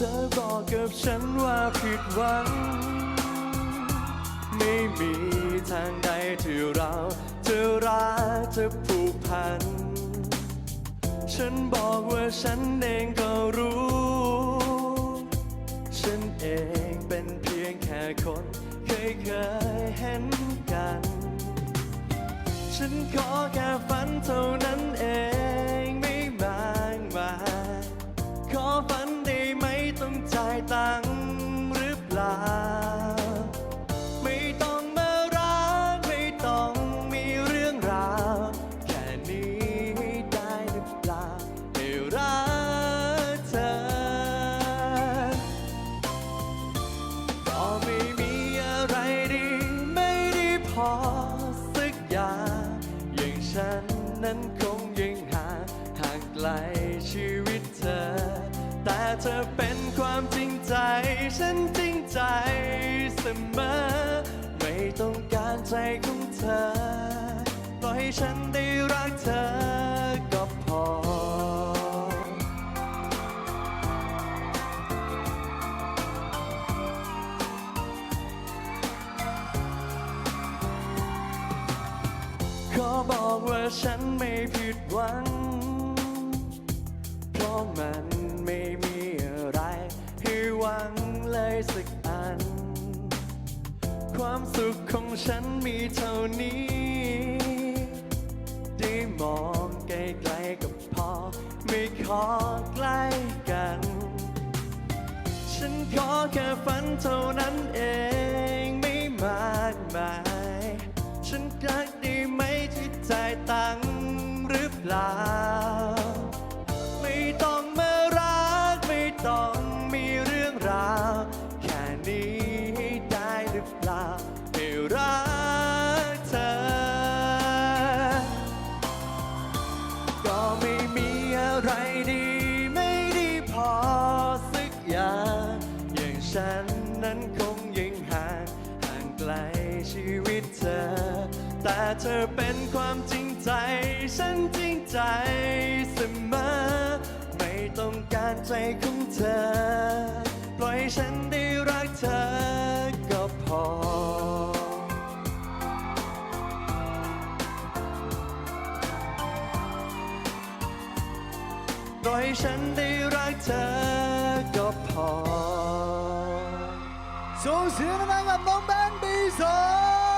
ธอบอกกับฉันว่าผิดหวัง ไม่มีทางใดที่เราจะรักจะผูกพัน ฉันบอกว่าฉันเองก็รู้ ฉันเองเป็นเพียงแค่คน เคยเคยเห็นกัน ฉันขอแค่ฝัน ต้องจ่ายตังหรือเปล่า ไม่ต้องมารักไม่ต้องมีเรื่องราว แค่นี้ได้หรือเปล่าให้รักเธอ ก็ไม่มีอะไรดีไม่ได้พอสักอย่างอย่างฉันนั้นคงยังห่างห่างไกล ใจ ฉันจริงใจเสมอ ไม่ต้องการใจของเธอ ปล่อยให้ฉันได้รักเธอก็พอ ขอบอกว่าฉันไม่ผิดหวังเพราะมัน ความสุขของฉันมีเท่านี้ ได้มองไกลๆก็พอ ไม่ขอใกล้กัน ฉันขอแค่ฝันเท่านั้นเองไม่มากมาย ฉันรักด้ ไม่มีอะไรดีไม่ด้พอสักอย่าง อย่างฉันนั้นคงยังห่างห่างไกลชีวิตเธอ แต่เธอเป็นความจริงใจ ฉันจริงใจเสมอ ไม่ต้องการใจของเธอ ปล่อยฉัน อให้ฉันได้รักเธอก็พอ ส่งเสียงดังๆกับน้องแบงค์ปีสอง